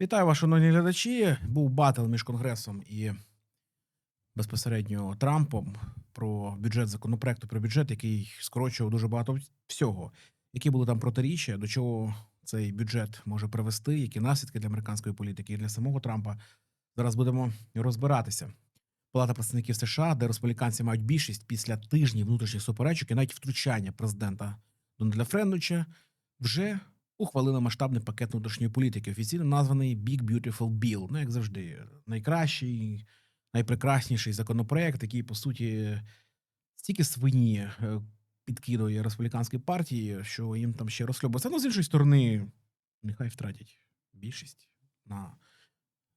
Вітаю вас, шановні глядачі. Був батл між Конгресом і безпосередньо Трампом про бюджет законопроекту про бюджет, який скорочував дуже багато всього. Які були там протиріччя, до чого цей бюджет може привести, які наслідки для американської політики і для самого Трампа. Зараз будемо розбиратися. Палата представників США, де республіканці мають більшість після тижнів внутрішніх суперечок і навіть втручання президента Дональда Френнуча, вже ухвалила масштабний пакет внутрішньої політики, офіційно названий Big Beautiful Bill. Ну, як завжди, найкращий, найпрекрасніший законопроект, який, по суті, стільки свині е, підкидує республіканській партії, що їм там ще розхльобується. Ну, з іншої сторони, нехай втратять більшість на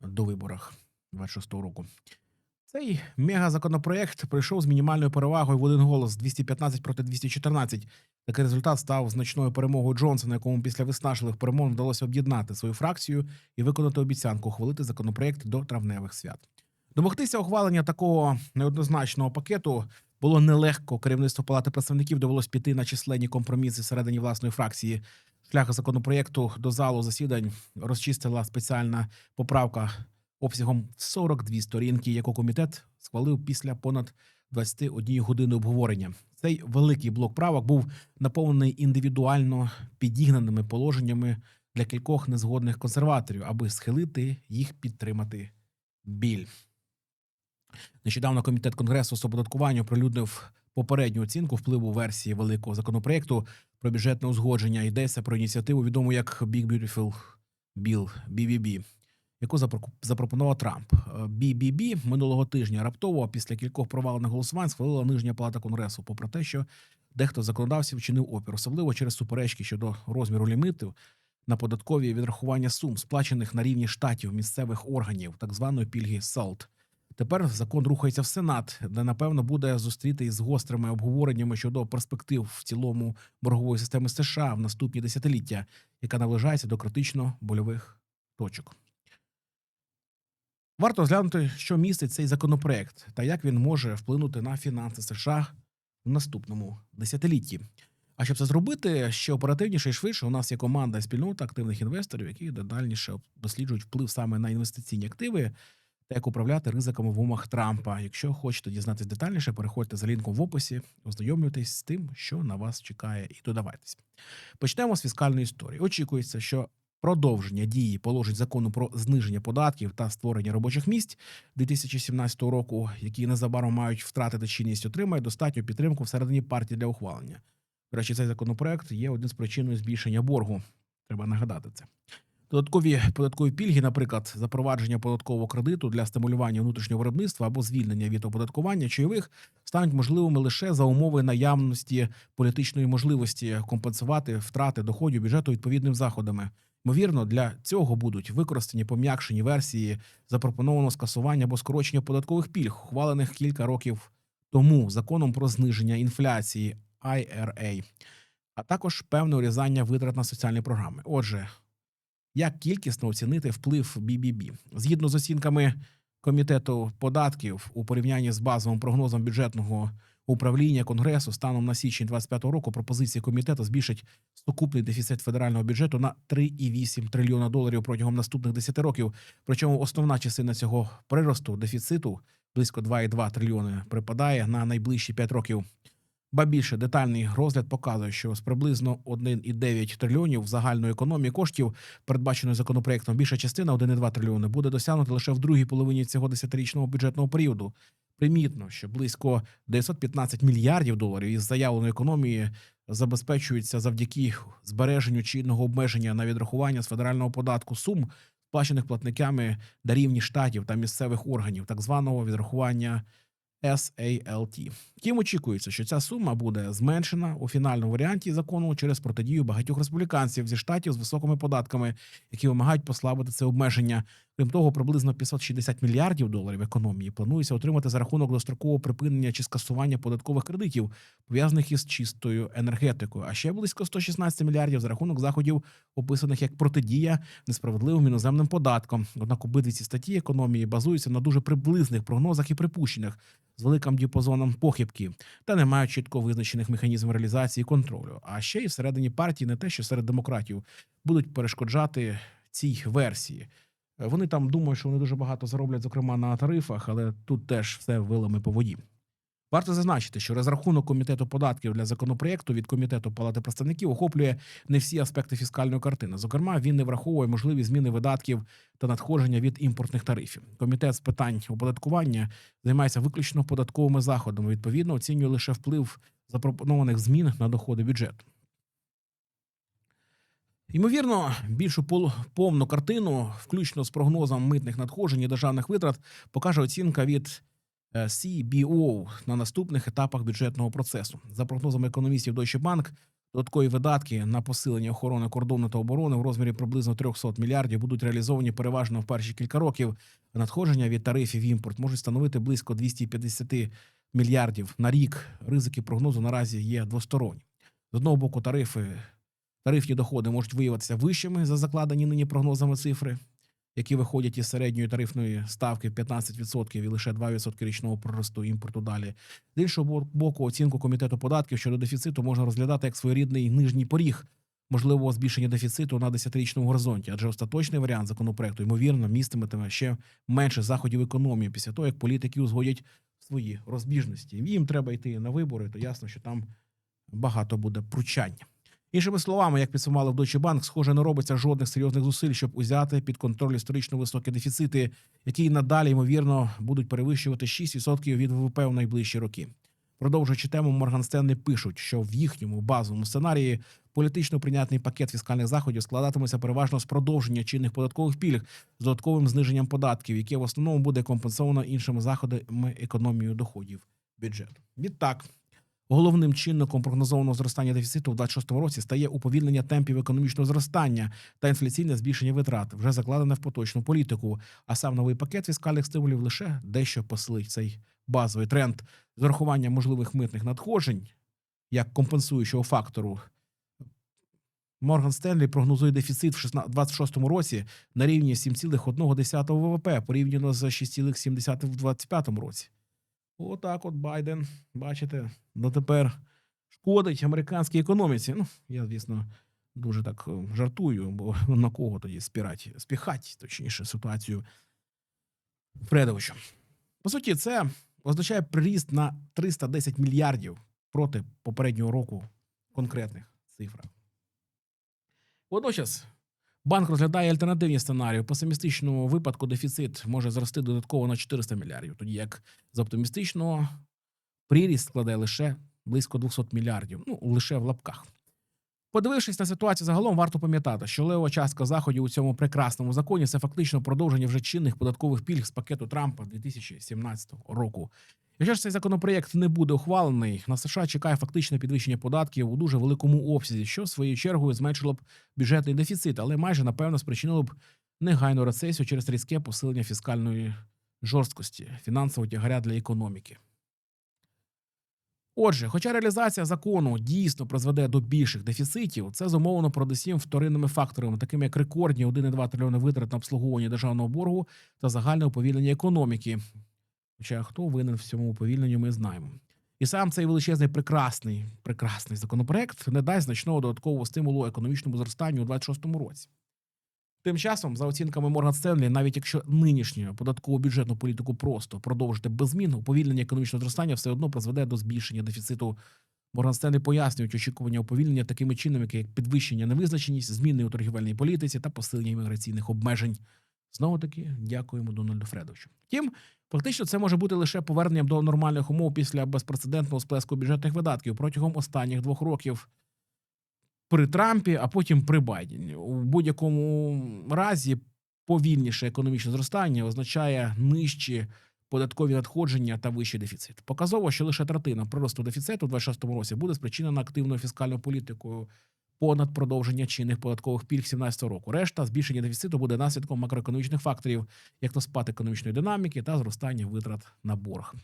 довиборах 26-го року. Цей мегазаконопроект пройшов з мінімальною перевагою в один голос 215 проти 214. Такий результат став значною перемогою Джонсона, якому після виснажливих перемовин вдалося об'єднати свою фракцію і виконати обіцянку ухвалити законопроект до травневих свят. Домогтися ухвалення такого неоднозначного пакету було нелегко. Керівництво палати представників довелось піти на численні компроміси всередині власної фракції. Шлях законопроєкту до залу засідань розчистила спеціальна поправка обсягом 42 сторінки, яку комітет схвалив після понад 21 години обговорення. Цей великий блок правок був наповнений індивідуально підігнаними положеннями для кількох незгодних консерваторів, аби схилити їх підтримати біль. Нещодавно комітет конгресу з оподаткування оприлюднив попередню оцінку впливу версії великого законопроекту про бюджетне узгодження. Йдеться про ініціативу, відому як Big Beautiful Bill BBB, яку запро- запропонував Трамп. Е, BBB минулого тижня раптово після кількох провалених голосувань схвалила нижня палата конгресу, попри те, що дехто законодавців чинив опір, особливо через суперечки щодо розміру лімітів на податкові відрахування сум, сплачених на рівні штатів місцевих органів, так званої пільги SALT. Тепер закон рухається в Сенат, де напевно буде зустріти з гострими обговореннями щодо перспектив в цілому боргової системи США в наступні десятиліття, яка наближається до критично больових точок. Варто розглянути, що містить цей законопроект та як він може вплинути на фінанси США в наступному десятилітті. А щоб це зробити ще оперативніше і швидше, у нас є команда спільнота активних інвесторів, які детальніше досліджують вплив саме на інвестиційні активи та як управляти ризиками в умах Трампа. Якщо хочете дізнатись детальніше, переходьте за лінком в описі, ознайомлюйтесь з тим, що на вас чекає, і додавайтесь. Почнемо з фіскальної історії. Очікується, що продовження дії положень закону про зниження податків та створення робочих місць 2017 року, які незабаром мають втратити чинність, отримає достатню підтримку всередині партії для ухвалення. До речі, цей законопроект є один з причиною збільшення боргу. Треба нагадати це. Додаткові податкові пільги, наприклад, запровадження податкового кредиту для стимулювання внутрішнього виробництва або звільнення від оподаткування чайових стануть можливими лише за умови наявності політичної можливості компенсувати втрати доходів бюджету відповідними заходами. Ймовірно, для цього будуть використані пом'якшені версії запропонованого скасування або скорочення податкових пільг, ухвалених кілька років тому законом про зниження інфляції IRA, а також певне урізання витрат на соціальні програми. Отже, як кількісно оцінити вплив BBB? Згідно з оцінками комітету податків у порівнянні з базовим прогнозом бюджетного управління Конгресу станом на січень 25 року пропозиції комітету збільшить сукупний дефіцит федерального бюджету на 3,8 трильйона доларів протягом наступних 10 років. Причому основна частина цього приросту дефіциту близько 2,2 трильйони припадає на найближчі 5 років. Ба більше детальний розгляд показує, що з приблизно 1,9 трильйонів загальної економії коштів, передбаченої законопроектом, більша частина 1,2 трильйони буде досягнута лише в другій половині цього десятирічного бюджетного періоду. Примітно, що близько 915 мільярдів доларів із заявленої економії забезпечуються завдяки збереженню чинного обмеження на відрахування з федерального податку сум, сплачених платниками на рівні штатів та місцевих органів, так званого відрахування SALT. Втім, очікується, що ця сума буде зменшена у фінальному варіанті закону через протидію багатьох республіканців зі штатів з високими податками, які вимагають послабити це обмеження. Крім того, приблизно 560 мільярдів доларів економії планується отримати за рахунок дострокового припинення чи скасування податкових кредитів, пов'язаних із чистою енергетикою. А ще близько 116 мільярдів за рахунок заходів, описаних як протидія несправедливим іноземним податкам. Однак обидві ці статті економії базуються на дуже приблизних прогнозах і припущеннях з великим діапазоном похибки та не мають чітко визначених механізмів реалізації і контролю. А ще й всередині партії не те, що серед демократів будуть перешкоджати цій версії. Вони там думають, що вони дуже багато зароблять, зокрема на тарифах, але тут теж все вилами по воді. Варто зазначити, що розрахунок комітету податків для законопроєкту від комітету Палати представників охоплює не всі аспекти фіскальної картини. Зокрема, він не враховує можливі зміни видатків та надходження від імпортних тарифів. Комітет з питань оподаткування займається виключно податковими заходами. Відповідно, оцінює лише вплив запропонованих змін на доходи бюджету. Ймовірно, більшу повну картину, включно з прогнозом митних надходжень і державних витрат, покаже оцінка від е, CBO на наступних етапах бюджетного процесу. За прогнозами економістів Deutsche Bank, додаткові видатки на посилення охорони кордону та оборони в розмірі приблизно 300 мільярдів будуть реалізовані переважно в перші кілька років. Надходження від тарифів імпорт можуть становити близько 250 мільярдів на рік. Ризики прогнозу наразі є двосторонні. З одного боку, тарифи тарифні доходи можуть виявитися вищими за закладені нині прогнозами цифри, які виходять із середньої тарифної ставки 15% і лише 2% річного приросту імпорту далі. З іншого боку, оцінку комітету податків щодо дефіциту можна розглядати як своєрідний нижній поріг можливого збільшення дефіциту на 10-річному горизонті, адже остаточний варіант законопроекту ймовірно містиметиме ще менше заходів економії після того, як політики узгодять свої розбіжності. Їм треба йти на вибори, то ясно, що там багато буде пручання. Іншими словами, як підсумували в Deutsche Bank, схоже, не робиться жодних серйозних зусиль, щоб узяти під контроль історично високі дефіцити, які надалі ймовірно будуть перевищувати 6% від ВВП в найближчі роки. Продовжуючи тему, Морган Стенлі пишуть, що в їхньому базовому сценарії політично прийнятний пакет фіскальних заходів складатиметься переважно з продовження чинних податкових пільг з додатковим зниженням податків, яке в основному буде компенсовано іншими заходами економією доходів бюджету. Відтак, Головним чинником прогнозованого зростання дефіциту в 2026 році стає уповільнення темпів економічного зростання та інфляційне збільшення витрат, вже закладене в поточну політику. А сам новий пакет фіскальних стимулів лише дещо посилить цей базовий тренд з урахуванням можливих митних надходжень як компенсуючого фактору. Морган Стенлі прогнозує дефіцит в 2026 році на рівні 7,1 ВВП порівняно з 6,7 в 2025 році. Отак, от Байден, бачите, дотепер шкодить американській економіці. Ну, я, звісно, дуже так е, жартую, бо на кого тоді спірать, спіхать, точніше, ситуацію Фредовича. По суті, це означає приріст на 310 мільярдів проти попереднього року конкретних цифрах. Водночас Банк розглядає альтернативні сценарії. В песимістичному випадку дефіцит може зрости додатково на 400 мільярдів, тоді як з оптимістичного приріст складе лише близько 200 мільярдів, ну лише в лапках. Подивившись на ситуацію загалом, варто пам'ятати, що лева частка заходів у цьому прекрасному законі це фактично продовження вже чинних податкових пільг з пакету Трампа 2017 року. Якщо ж цей законопроєкт не буде ухвалений, на США чекає фактичне підвищення податків у дуже великому обсязі, що своєю чергою зменшило б бюджетний дефіцит, але майже напевно спричинило б негайну рецесію через різке посилення фіскальної жорсткості, фінансового тягаря для економіки. Отже, хоча реалізація закону дійсно призведе до більших дефіцитів, це зумовлено передусім вторинними факторами, такими як рекордні 1,2 трильйони витрат на обслуговування державного боргу та загальне уповільнення економіки. Хоча хто винен в цьому уповільненню, ми знаємо. І сам цей величезний прекрасний, прекрасний законопроект не дасть значного додаткового стимулу економічному зростанню у 2026 році. Тим часом, за оцінками Морган Стенлі, навіть якщо нинішню податкову бюджетну політику просто продовжити без змін, уповільнення економічного зростання все одно призведе до збільшення дефіциту. Морган Стенлі пояснюють очікування уповільнення такими чинами, як підвищення невизначеність, зміни у торгівельній політиці та посилення імміграційних обмежень. Знову таки, дякуємо Дональду Фредовичу. Втім, фактично це може бути лише поверненням до нормальних умов після безпрецедентного сплеску бюджетних видатків протягом останніх двох років при Трампі, а потім при Байдені. У будь-якому разі повільніше економічне зростання означає нижчі податкові надходження та вищий дефіцит. Показово, що лише третина приросту дефіциту у 2026 році буде спричинена активною фіскальною політикою понад продовження чинних податкових пільг 2017 року. Решта збільшення дефіциту буде наслідком макроекономічних факторів, як то спад економічної динаміки та зростання витрат на борг.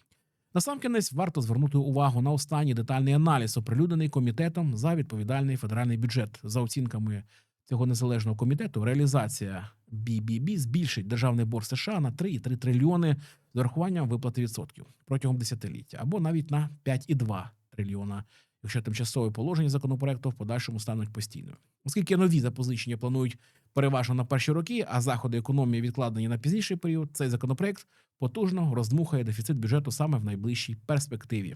Насамкінець варто звернути увагу на останній детальний аналіз, оприлюднений комітетом за відповідальний федеральний бюджет. За оцінками цього незалежного комітету, реалізація BBB збільшить державний борг США на 3,3 трильйони з урахуванням виплати відсотків протягом десятиліття, або навіть на 5,2 трильйона, якщо тимчасові положення законопроекту в подальшому стануть постійною. Оскільки нові запозичення планують переважно на перші роки, а заходи економії відкладені на пізніший період. Цей законопроект потужно роздмухає дефіцит бюджету саме в найближчій перспективі.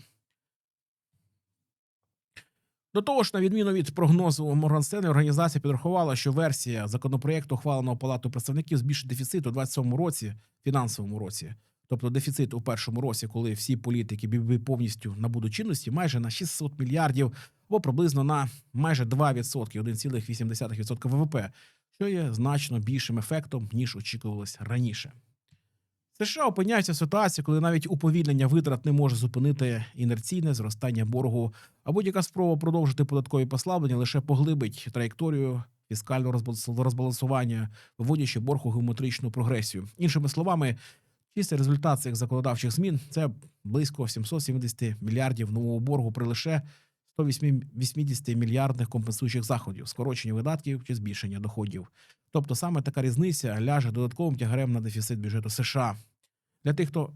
До того ж, на відміну від прогнозу Морган Стенлі, організація підрахувала, що версія законопроекту, ухваленого Палатою представників, збільшить дефіцит у 27-му році, фінансовому році. Тобто дефіцит у першому році, коли всі політики бі- повністю набудуть чинності, майже на 600 мільярдів або приблизно на майже 2%, 1,8% ВВП, що є значно більшим ефектом, ніж очікувалось раніше. США опиняються в ситуації, коли навіть уповільнення витрат не може зупинити інерційне зростання боргу, а будь-яка спроба продовжити податкові послаблення лише поглибить траєкторію фіскального розбаланс- розбалансування, виводячи борг у геометричну прогресію. Іншими словами, чистий результат цих законодавчих змін це близько 770 мільярдів нового боргу при лише 180 мільярдних компенсуючих заходів, скорочення видатків чи збільшення доходів. Тобто саме така різниця ляже додатковим тягарем на дефіцит бюджету США. Для тих, хто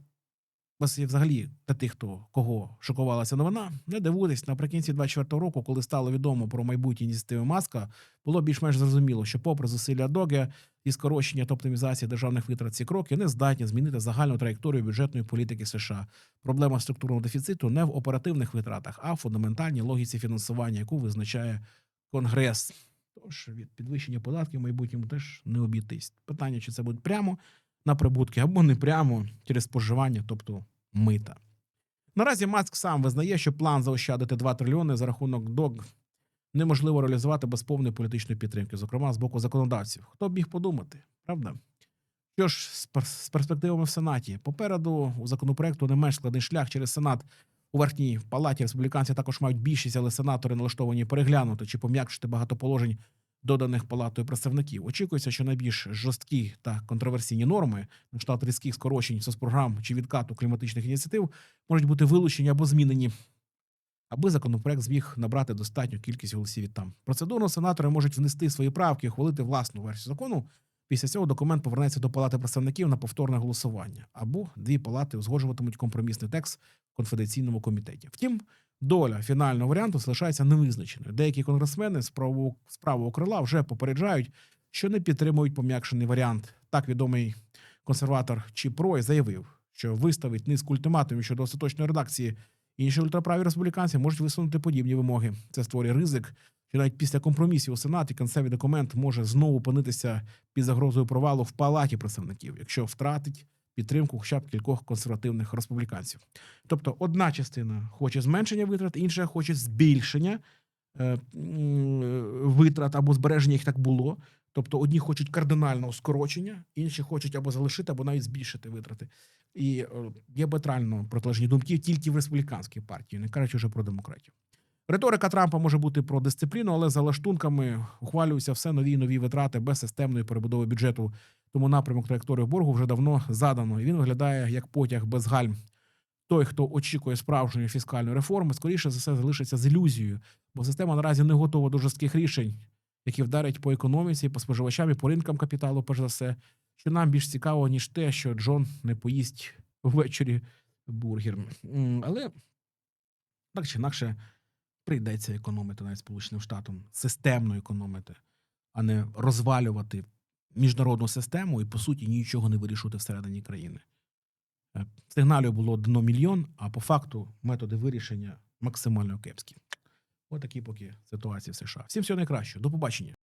вас є взагалі для тих, хто кого шокувалася новина, не дивуйтесь, наприкінці 24 року, коли стало відомо про майбутні ініціативи Маска, було більш-менш зрозуміло, що, попри зусилля Доге і скорочення та оптимізації державних витрат, ці кроки не здатні змінити загальну траєкторію бюджетної політики США. Проблема структурного дефіциту не в оперативних витратах, а в фундаментальній логіці фінансування, яку визначає Конгрес. Тож від підвищення податків в майбутньому теж не обійтись. Питання, чи це буде прямо на прибутки або не прямо через споживання, тобто мита. Наразі Маск сам визнає, що план заощадити 2 трильйони за рахунок дог неможливо реалізувати без повної політичної підтримки, зокрема з боку законодавців. Хто б міг подумати, правда? Що ж з перспективами в Сенаті? Попереду у законопроекту не менш складний шлях через Сенат. У верхній палаті республіканці також мають більшість, але сенатори налаштовані переглянути чи пом'якшити багато положень, доданих палатою представників. Очікується, що найбільш жорсткі та контроверсійні норми на штат різких скорочень соцпрограм чи відкату кліматичних ініціатив можуть бути вилучені або змінені, аби законопроект зміг набрати достатню кількість голосів від там. Процедурно сенатори можуть внести свої правки і ухвалити власну версію закону. Після цього документ повернеться до палати представників на повторне голосування, або дві палати узгоджуватимуть компромісний текст в конфіденційному комітеті. Втім, доля фінального варіанту залишається невизначеною. Деякі конгресмени з правого, крила вже попереджають, що не підтримують пом'якшений варіант. Так відомий консерватор Чіпрой заявив, що виставить низку ультиматумів щодо остаточної редакції. Інші ультраправі республіканці можуть висунути подібні вимоги. Це створює ризик, що навіть після компромісів у Сенаті кінцевий документ може знову опинитися під загрозою провалу в палаті представників, якщо втратить підтримку хоча б кількох консервативних республіканців. Тобто, одна частина хоче зменшення витрат, інша хоче збільшення е, витрат або збереження їх так було. Тобто, одні хочуть кардинального скорочення, інші хочуть або залишити, або навіть збільшити витрати. І е, є батрально протилежні думки тільки в республіканській партії, не кажучи вже про демократів. Риторика Трампа може бути про дисципліну, але за лаштунками ухвалюються все нові і нові витрати без системної перебудови бюджету. Тому напрямок траєкторії боргу вже давно задано, і він виглядає як потяг без гальм. Той, хто очікує справжньої фіскальної реформи, скоріше за все залишиться з ілюзією, бо система наразі не готова до жорстких рішень, які вдарять по економіці, по споживачам і по ринкам капіталу, перш за все, що нам більш цікаво, ніж те, що Джон не поїсть ввечері бургер. Але так чи інакше прийдеться економити навіть Сполученим Штатам, системно економити, а не розвалювати міжнародну систему і, по суті, нічого не вирішувати всередині країни. Е, Сигналів було дно мільйон, а по факту методи вирішення максимально кепські. Отакі поки ситуації в США. Всім всього найкращого. До побачення.